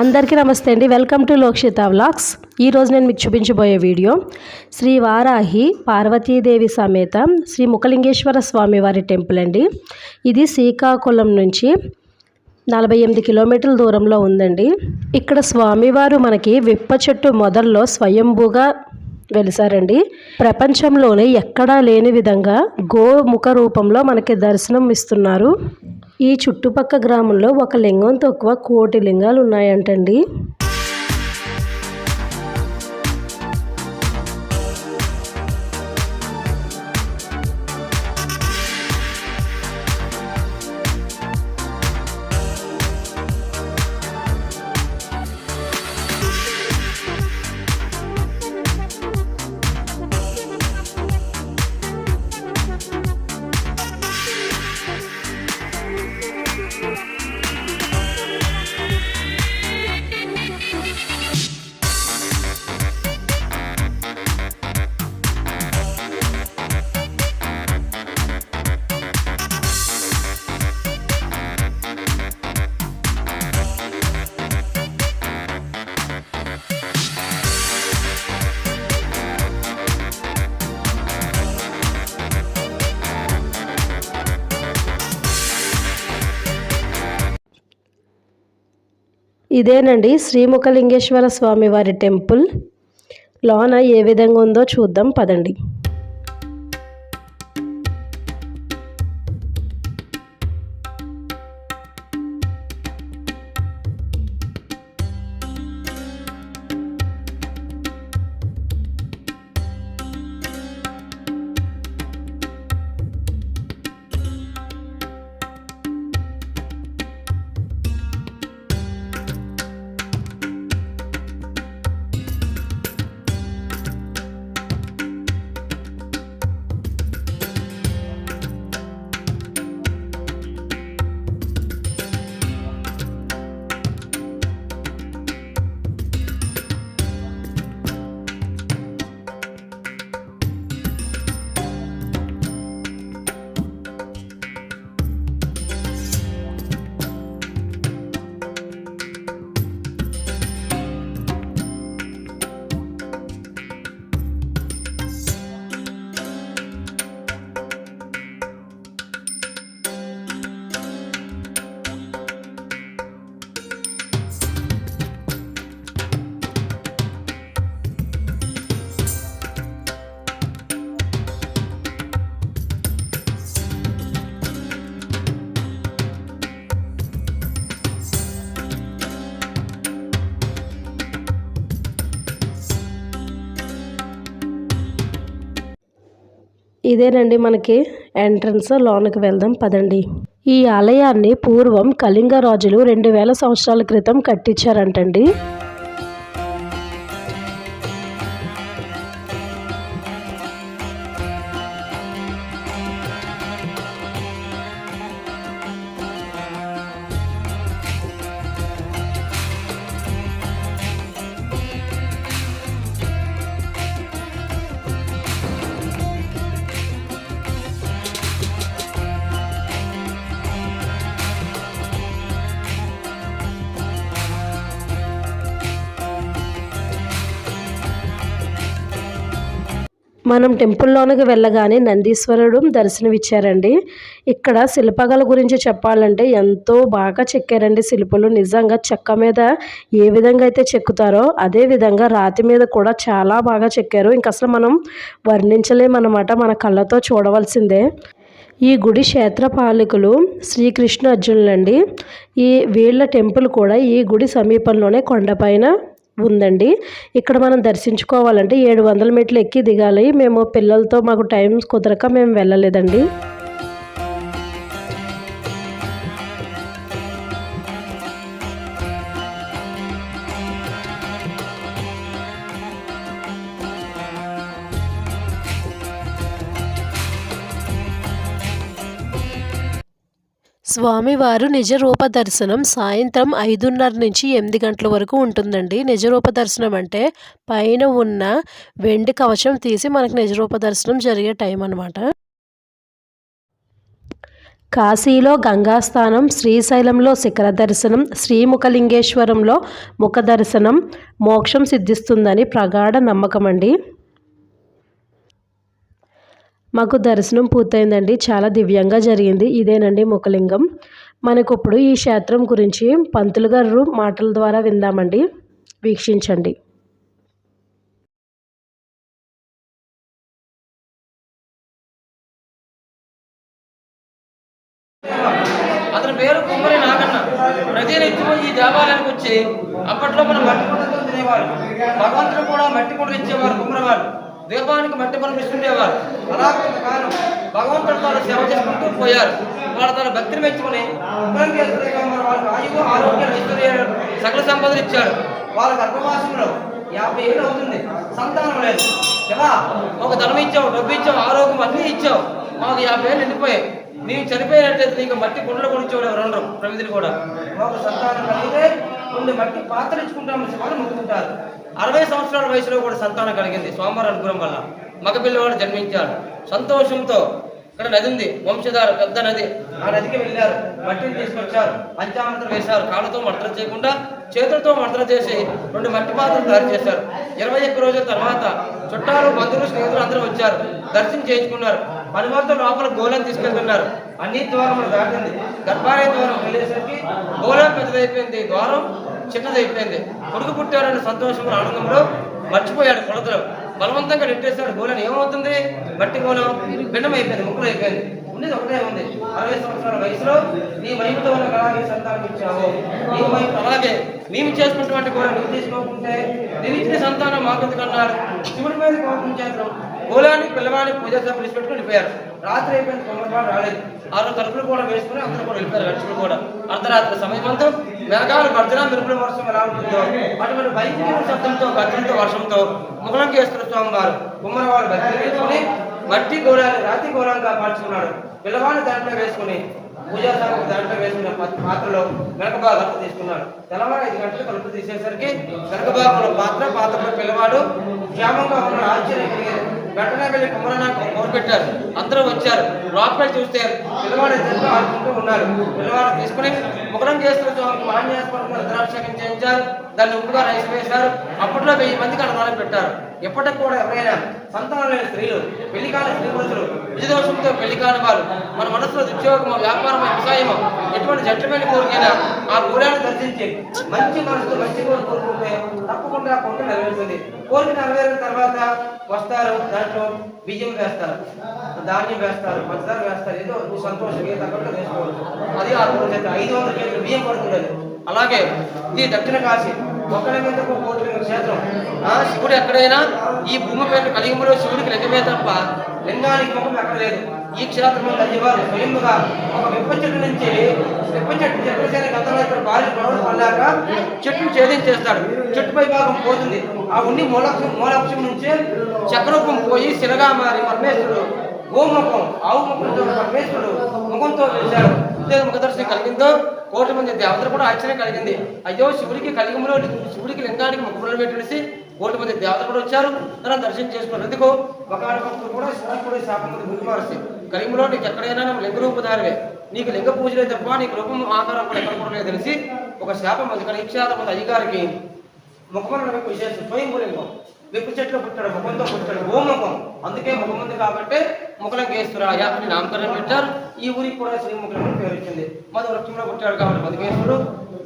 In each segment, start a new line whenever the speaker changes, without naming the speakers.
అందరికీ నమస్తే అండి. వెల్కమ్ టు లోక్షిత వ్లాగ్స్ ఈరోజు నేను మీకు చూపించబోయే వీడియో శ్రీ వారాహి పార్వతీదేవి సమేత శ్రీ ముఖలింగేశ్వర స్వామి వారి టెంపుల్ అండి. ఇది శ్రీకాకుళం నుంచి నలభై ఎనిమిది కిలోమీటర్ల దూరంలో ఉందండి. ఇక్కడ స్వామివారు మనకి విప్ప చెట్టు మొదల్లో స్వయంభూగా వెలిసారండి. ప్రపంచంలోనే ఎక్కడా లేని విధంగా గోముఖ రూపంలో మనకి దర్శనం ఇస్తున్నారు. ఈ చుట్టుపక్క గ్రామంలో ఒక లింగం తక్కువ కోటి లింగాలు ఉన్నాయంటండి ఇదేనండి శ్రీముఖలింగేశ్వర స్వామి వారి టెంపుల్. లోన ఏ విధంగా ఉందో చూద్దాం పదండి. ఇదేనండి మనకి ఎంట్రన్స్ లోనికి వెళ్దాం పదండి. ఈ ఆలయాన్ని పూర్వం కళింగ రాజులు రెండు వేల సంవత్సరాల క్రితం కట్టించారంటండి. మనం టెంపుల్లోనికి వెళ్ళగానే నందీశ్వరుడు దర్శనమిచ్చారండి. ఇక్కడ శిల్పకళ గురించి చెప్పాలంటే ఎంతో బాగా చెక్కారండి శిల్పులు. నిజంగా చెక్క మీద ఏ విధంగా అయితే చెక్కుతారో అదే విధంగా రాతి మీద కూడా చాలా బాగా చెక్కారు. ఇంక అసలు మనం వర్ణించలేమన్నమాట మన కళ్ళతో చూడవలసిందే. ఈ గుడి క్షేత్రపాలకులు శ్రీకృష్ణ అర్జునులండి ఈ వీళ్ళ టెంపుల్ కూడా ఈ గుడి సమీపంలోనే కొండపైన ఉందండి. ఇక్కడ మనం దర్శించుకోవాలంటే ఏడు వందల మెట్లు ఎక్కి దిగాలి. మేము పిల్లలతో మాకు టైం కుదరక మేము వెళ్ళలేదండి. స్వామివారు నిజరూప దర్శనం సాయంత్రం ఐదున్నర నుంచి ఎనిమిది గంటల వరకు ఉంటుందండి. నిజరూప దర్శనం అంటే పైన ఉన్న వెండి కవచం తీసి మనకు నిజరూప దర్శనం జరిగే టైం అనమాట కాశీలో గంగాస్థానం శ్రీశైలంలో శిఖర దర్శనం శ్రీముఖలింగేశ్వరంలో ముఖ దర్శనం మోక్షం సిద్ధిస్తుందని ప్రగాఢ నమ్మకం అండి మాకు దర్శనం పూర్తయిందండి. చాలా దివ్యంగా జరిగింది. ఇదేనండి ముఖలింగం. మనకు ఇప్పుడు ఈ క్షేత్రం గురించి పంతులు గారు మాటల ద్వారా విందామండి. వీక్షించండి.
అతని పేరు కుమ్మరి నాగన్న. ప్రతినిత్యం ఈ దేవాలయానికి వచ్చి అప్పట్లో మనం మట్టి కుండతో తినేవారు. భగవంతుడు కూడా మట్టి కుండలు ఇచ్చేవారు కుమ్మరి వాళ్ళు దీపానికి మట్టి పనులు ఇస్తుండేవారు అలా కొంతకాలం భగవంతుడు ద్వారా సేవ చేసుకుంటూ పోయారు. వాళ్ళ తన భక్తిని మెచ్చుకుని వాళ్ళకి ఆయువు ఆరోగ్యం ఐశ్వర్యాలు సకల సంపదలు ఇచ్చాడు వాళ్ళ గర్భవాసంలో యాభై ఏళ్ళు అవుతుంది. సంతానం లేదు. ఎలా? ఒక ధనం ఇచ్చావు డబ్బు ఇచ్చావు ఆరోగ్యం అన్నీ ఇచ్చావు. మాకు యాభై ఏళ్ళు నిండిపోయాయి నీవు చనిపోయినట్లయితే నీకు మట్టి గుండెలు కొనిచ్చేవాడు ఎవరు ఉండరు ప్రమిదిని కూడా. మాకు సంతానం కలిగితే కొన్ని మట్టి పాత్ర ఇచ్చుకుంటామని వాళ్ళు మొక్కుకుంటారు. అరవై సంవత్సరాల వయసులో కూడా సంతానం కలిగింది సోమవారం అనుగ్రహం వల్ల. మగపిల్లవాడు జన్మించాడు సంతోషంతో ఇక్కడ నది ఉంది. వంశధార పెద్ద నది. ఆ నదికి వెళ్ళారు. మట్టిని తీసుకొచ్చారు. పంచామృతం వేశారు. కాళ్ళతో మడతలు చేయకుండా చేతులతో మడతలు చేసి రెండు మట్టి పాత్రలు తయారు చేశారు. ఇరవై ఒక్క రోజుల తర్వాత చుట్టాలు బంధువులు స్నేహితులు అందరూ వచ్చారు. దర్శనం చేయించుకున్నారు. పనివారితో లోపల గోళం తీసుకెళ్తున్నారు. అన్ని ద్వారములు దాటింది. గర్భాలయ ద్వారం వెళ్ళేసరికి గోళం పెద్దదైపోయింది. ద్వారం చిన్నదైపోయింది కొడుకు పుట్టారనే సంతోషంలో ఆనందంలో మర్చిపోయాడు కొలతలు బలవంతంగా నెట్టేస్తాడు గోళం ఏమవుతుంది? మట్టి గోళం. భిన్నం అయిపోయింది ముక్కలు అయిపోయింది ఉండేది ఒకటే ఉంది. అరవై సంవత్సరాల వయసులో నీ వైపుతో ఉన్న అలాగే సంతానం ఇచ్చావు నీ వైపు అలాగే మేము చేసుకున్నటువంటి కూడా నువ్వు తీసుకోకుంటే నేను ఇచ్చిన సంతానం మాకు అన్నారు శివుడి మీద కోపం చేద్దాం. గోళాన్ని పిల్లవాడిని పూజ సభ పెట్టుకుని వెళ్ళిపోయారు. రాత్రి అయిపోయింది కొమ్మరివాడు రాలేదు. ఆరు తలుపులు కూడా వేసుకుని అందరూ కూడా వెళ్ళిపోయారు గడుచులు కూడా. అర్ధరాత్రి సమయమంతా మేఘాలు గర్జన మెరుపుల వర్షం ఎలా ఉంటుందో అటువంటి భయంకర శబ్దంతో గర్జనతో వర్షంతో ముఖలంకేశ్వర స్వామి వారు కుమ్మరవాడు భక్తి వేసుకుని మట్టి గోళాన్ని రాతి గోరంగా మార్చుకున్నాడు పిల్లవాడిని దాంట్లో వేసుకుని పూజా సాగు దాంట్లో వేసుకున్న పాత్రలో వెనక భాగం తీసుకున్నాడు. తెల్లవారు ఐదు గంటలు కలుపు తీసేసరికి వెనక భాగంలో పాత్ర పాత్రలో పిల్లవాడు క్షేమంగా ఉన్న ఆశ్చర్యం కలిగేది. వెంటనే వెళ్ళి కుమ్మరనాకు మొదలు పెట్టారు. అందరూ వచ్చారు. లోపల చూస్తే పిల్లవాడు ఆడుకుంటూ ఉన్నారు. పిల్లవాడు తీసుకుని ముఖరం చేస్తున్న స్వామికి మహాన్యాసపరంగా రుద్రాభిషేకం చేయించారు. దాన్ని ఉప్పుగా రైస్ వేశారు. అప్పట్లో వెయ్యి మందికి అన్నదానం పెట్టారు. ఎప్పటికి కూడా ఎవరైనా సంతానం లేని స్త్రీలు పెళ్ళి కాని స్త్రీ పురుషులు విజయదోషంతో పెళ్ళి కాని వారు మన మనసులో ఉద్యోగమో వ్యాపారమో వ్యవసాయమో ఎటువంటి జట్లమైన కోరికైనా ఆ గురాన్ని దర్శించి మంచి మనసుతో మంచి కోరుకుంటే తప్పకుండా ఆ కోరిక నెరవేరుతుంది. కోరిక నెరవేరిన తర్వాత వస్తారు దాంట్లో బియ్యం వేస్తారు ధాన్యం వేస్తారు పంచదార వేస్తారు ఏదో సంతోషం ఏ తగ్గట్టు వేసుకోవచ్చు అది ఆ రోజు ఐదు వందల కేజీలు బియ్యం పడుతుంది అలాగే ఇది దక్షిణ కాశీ. ఒక్కడి మీద ఒక కోటి క్షేత్రం. శివుడు ఎక్కడైనా ఈ భూమి పైన కలియుగంలో శివుడికి లింగమే తప్ప లింగానికి ముఖం ఎక్కలేదు. ఈ క్షేత్రంలో నందివారు స్వయంగా ఒక వెప్ప చెట్టు నుంచి వెప్ప చెట్టు చక్రసేన గతంలో ఇక్కడ భారీ గొడవలు పడ్డాక చెట్టును ఛేదించేస్తాడు చెట్టు పై భాగం పోతుంది. ఆ ఉండి మూలక్షం మూలక్షం నుంచి చక్రూపం పోయి శిలగా మారి పరమేశ్వరుడు గోముఖం ఆవు ముఖంతో పరమేశ్వరుడు ముఖంతో పిలిచాడు ఇదే ముఖదర్శనం కలిగిందో కోటి మంది దేవతలు కూడా ఆశ్చర్యం కలిగింది. అయ్యో శివుడికి కలిగంలో శివుడికి లింగానికి ముఖములు పెట్టేసి కోటి మంది దేవతలు కూడా వచ్చారు. తన దర్శనం చేసుకున్నారు. ఎందుకు? ఒకనొకప్పుడు కూడా శివుడికి శాపం ఉంది గుర్తు మారుస్తుంది నీకు ఎక్కడైనా లింగ రూపధారవే నీకు లింగ పూజలే తప్ప నీకు రూపం ఆకారం కూడా ఎక్కడ కూడా లేదు తెలిసి ఒక శాపం ఉంది కానీ ఈ శాతం మంది అయ్యగారికి ముఖములను విశేషం. స్వయంభూలింగం వెప్పు చెట్లు పుట్టాడు ముఖంతో పుట్టాడు గోముఖం అందుకే ముఖం ఉంది కాబట్టి ముఖలంకేశ్వరాయ అని నామకరణం పెట్టారు. ఈ ఊరికి కూడా శ్రీముఖం అని పేరు వచ్చింది. మధు వృక్షంలో పుట్టాడు కాబట్టి మధుకేశ్వరుడు.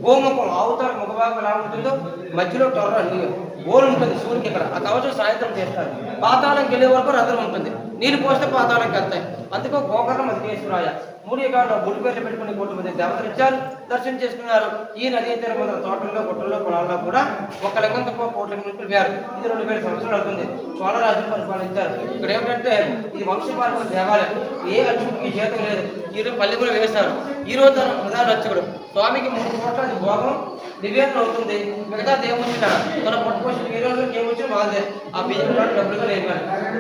గోముఖం అవతార ముఖభాగం ఎలా ఉంటుందో మధ్యలో టొర్ర నీరు బోరు ఉంటుంది సూర్యుకి ఇక్కడ ఆ కవచం సాయంత్రం చేస్తారు పాతాళంకి వెళ్ళే వరకు రథం ఉంటుంది. నీళ్ళు పోస్తే పాతాళంకి వెళ్తాయి. అందుకో గోకర్ణ మధ్యేశ్వరాయ. మూడు ఎకరాల్లో గుడి పేర్లు పెట్టుకుని కోటి మంది దేవతలు ఇచ్చారు. దర్శనం చేసుకున్నారు. ఈ నదీ తీరం మీద తోటల్లో గుట్టల్లో పొలాల్లో కూడా ఒక లింగం తప్ప కోట్ల నుంచి వేరు ఇది రెండు వేల సంవత్సరాలు అవుతుంది. చోళరాజు పరిపాలించారు. ఇక్కడ ఏమిటంటే ఇది వంశపాలకుల దేవాలయం ఏ అర్చకుడికి జీతం లేదు. ఈ రోజు పల్లె కూడా వేశారు. ఈ రోజు ప్రధాన అర్చకుడు. స్వామికి మూడు కోట్ల భోగం. నివేదన అవుతుంది. మిగతా ఏమొచ్చినా తన పట్టుకోసం ఏ రోజు ఏమొచ్చినా బాగుంది ఆ బియ్యం కూడా డబ్బులుగా లేదు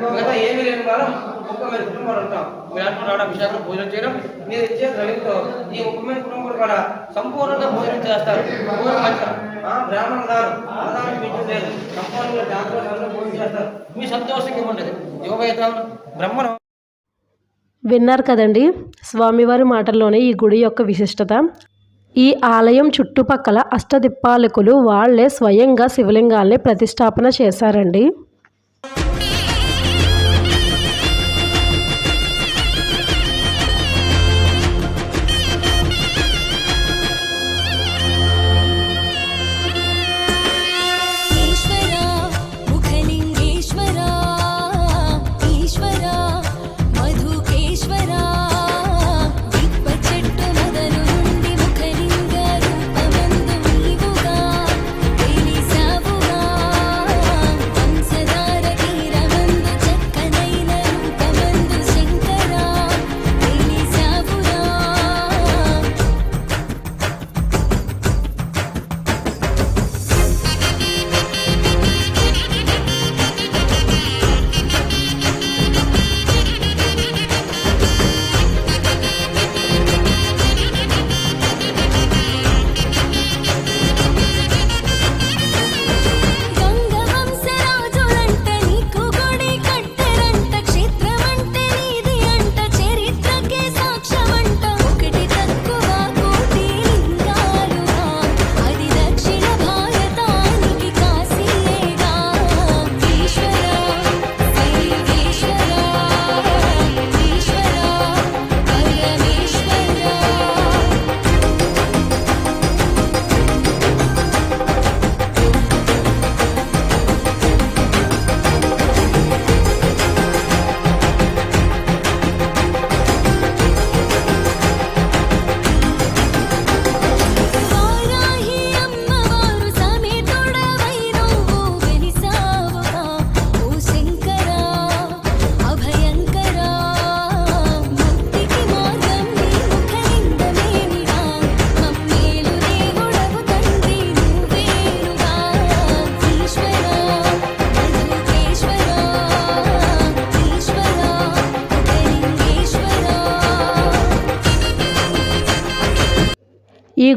మిగతా ఏమీ లేని కాలం ఒక్క మీద కుటుంబాలు ఉంటాం మీరు అంటున్నాడు అభిషేకం భోజనం చేయడం మీరు ఇచ్చే ద్రవ్యంతో ఈ ముఖ్యమైన కుటుంబాలు కూడా సంపూర్ణంగా భోజనం చేస్తారు. పూర్వ మధ్య ఆ, బ్రాహ్మణ దానం అన్నదానం లేదు. సంపూర్ణంగా జాగ్రత్త భోజనం చేస్తారు. మీ సంతోషంగా ఉండదు యోగైతం బ్రహ్మణం
విన్నారు కదండి? స్వామివారి మాటల్లోనే ఈ గుడి యొక్క విశిష్టత. ఈ ఆలయం చుట్టుపక్కల అష్టదిప్పాలకులు వాళ్ళే స్వయంగా శివలింగాల్ని ప్రతిష్టాపన చేశారండి.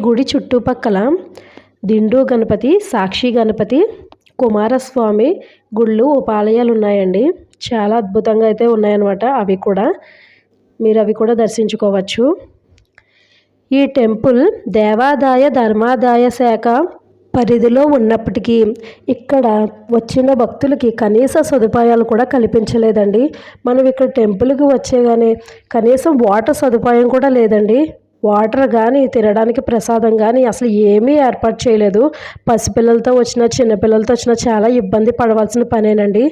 గుడి
చుట్టుపక్కల దిండు గణపతి సాక్షి గణపతి కుమారస్వామి గుళ్ళు ఉపాలయాలు ఉన్నాయండి చాలా అద్భుతంగా అయితే ఉన్నాయన్నమాట. అవి కూడా మీరు అవి కూడా దర్శించుకోవచ్చు. ఈ టెంపుల్ దేవాదాయ ధర్మాదాయ శాఖ పరిధిలో ఉన్నప్పటికీ ఇక్కడ వచ్చిన భక్తులకి కనీస సదుపాయాలు కూడా కల్పించలేదండి. మనం ఇక్కడ టెంపుల్కి వచ్చేగానే కనీసం వాటర్ సదుపాయం కూడా లేదండి. వాటర్ కానీ తినడానికి ప్రసాదం కానీ అసలు ఏమీ ఏర్పాటు చేయలేదు. పసిపిల్లలతో వచ్చిన చిన్నపిల్లలతో వచ్చిన చాలా ఇబ్బంది పడవలసిన పనేనండి.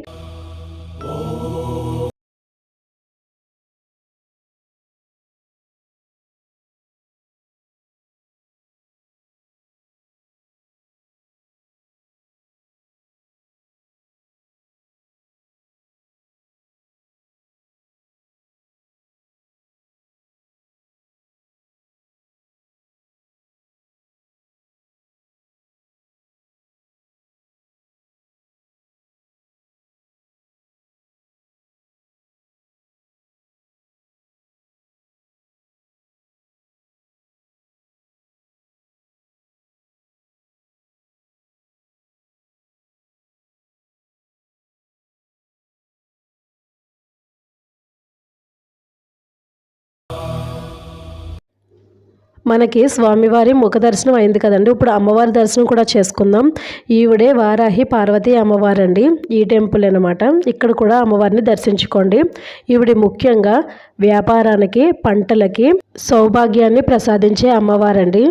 మనకి స్వామివారి ముఖ దర్శనం అయింది కదండి. ఇప్పుడు అమ్మవారి దర్శనం కూడా చేసుకుందాం. ఈవిడే వారాహి పార్వతీ అమ్మవారు అండి ఈ టెంపుల్ అనమాట ఇక్కడ కూడా అమ్మవారిని దర్శించుకోండి. ఈవిడ ముఖ్యంగా వ్యాపారానికి పంటలకి సౌభాగ్యాన్ని ప్రసాదించే అమ్మవారండి.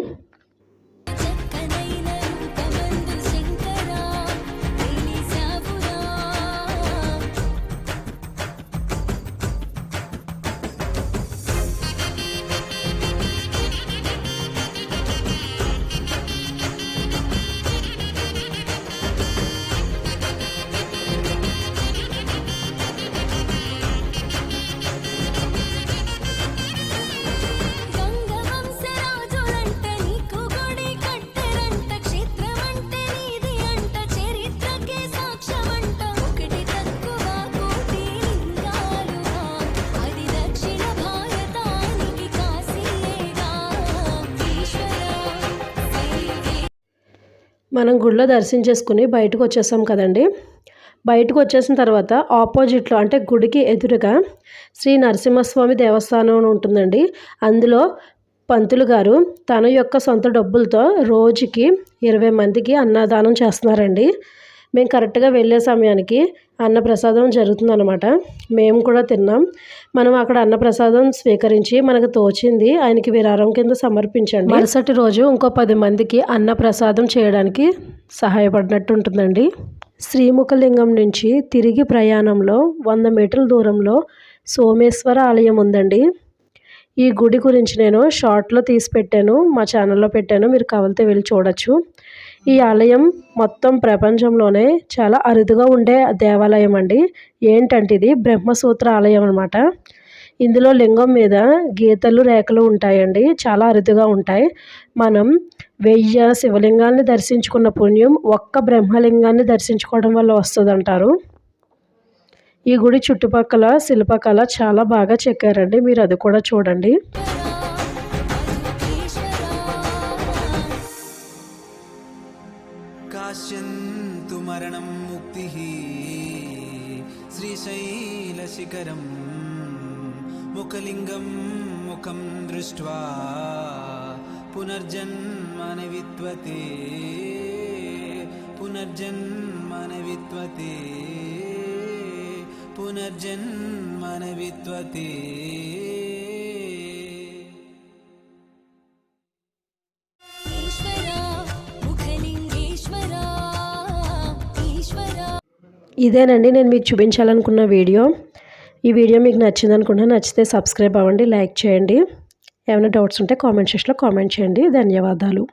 మనం గుడిలో దర్శనం చేసుకుని బయటకు వచ్చేసాం కదండి.
బయటకు వచ్చేసిన తర్వాత ఆపోజిట్లో అంటే గుడికి ఎదురుగా శ్రీ నరసింహస్వామి దేవస్థానం ఉంటుందండి. అందులో పంతులు గారు తన యొక్క సొంత డబ్బులతో రోజుకి ఇరవై మందికి అన్నదానం చేస్తున్నారండి. మేము కరెక్ట్గా వెళ్ళే సమయానికి అన్నప్రసాదం జరుగుతుందన్నమాట. మేము కూడా తిన్నాం. మనం అక్కడ అన్నప్రసాదం స్వీకరించి మనకు తోచింది ఆయనకి విరారం కింద సమర్పించండి. మరుసటి రోజు ఇంకో పది మందికి అన్నప్రసాదం చేయడానికి సహాయపడినట్టు ఉంటుందండి శ్రీముఖలింగం నుంచి తిరిగి ప్రయాణంలో వంద మీటర్ల దూరంలో సోమేశ్వర ఆలయం ఉందండి. ఈ గుడి గురించి నేను షార్ట్లో తీసి పెట్టాను మా ఛానల్లో పెట్టాను మీరు కావాలితే వెళ్ళి చూడొచ్చు. ఈ ఆలయం మొత్తం ప్రపంచంలోనే చాలా అరుదుగా ఉండే దేవాలయం అండి. ఏంటంటే ఇది? బ్రహ్మసూత్ర ఆలయం అనమాట ఇందులో లింగం మీద గీతలు రేఖలు ఉంటాయండి. చాలా అరుదుగా ఉంటాయి. మనం వెయ్యి శివలింగాన్ని దర్శించుకున్న పుణ్యం ఒక్క బ్రహ్మలింగాన్ని దర్శించుకోవడం వల్ల వస్తుందంటారు. ఈ గుడి చుట్టుపక్కల శిల్పకళ చాలా బాగా చెక్కారండి. మీరు అది కూడా చూడండి.
శేఖరం ముఖలింగం ముఖం దృష్ట్వా
పునర్జన్మనవిత్వతే పునర్జన్మన విత్వతే
ఇదేనండి నేను మీకు చూపించాలనుకున్న వీడియో. ఈ వీడియో మీకు నచ్చింది అనుకుంటే నచ్చితే సబ్స్క్రైబ్ అవ్వండి లైక్ చేయండి. ఏమైనా డౌట్స్ ఉంటే కామెంట్ సెక్షన్లో కామెంట్ చేయండి. ధన్యవాదాలు.